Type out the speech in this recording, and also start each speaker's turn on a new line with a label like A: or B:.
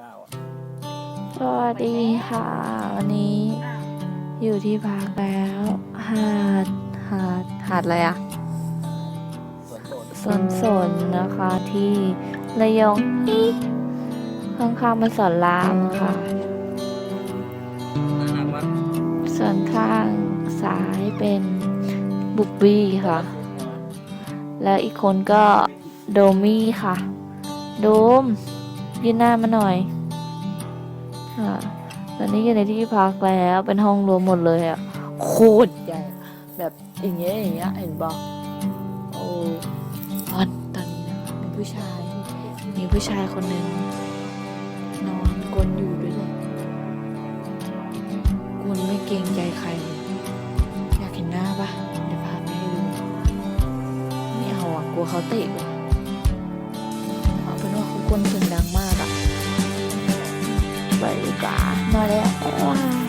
A: เก้าอะ
B: สวัสดีค่ะ วันนี้อยู่ที่พักแล้วหาดหาดหาดอะไรอะ
A: สวนโซน
B: สวนสนนะคะที่ระยองอีข้างๆมันสอนรามค่ะ
A: น่ารักมาก
B: ส่วนข้างซ้ายเป็นบุกบี้ค่ะ แล้วอีกคนก็โดมี่ค่ะ โดม ยืนหน้ามาหน่อยค่ะตอนนี้อยู่ในที่พักแล้วเป็นห้องรวมหมดเลยอะโคตรใหญ่แบบอย่างเงี้ยอย่างเงี้ยเห็นบอกโอ้ตอนตอนนี้นะคะมีผู้ชาย มีผู้ชายคนหนึ่งนอนกลนอยู่ด้วยเลยกลนไม่เกรงใจใครเลยอยากเห็นหน้าปะเดี๋ยวพาไปให้ดู ไม่เอาอะกลัวเขาเตะว่ะเอาเป็นว่าเขากวนเสียงดังมาก อะไปดี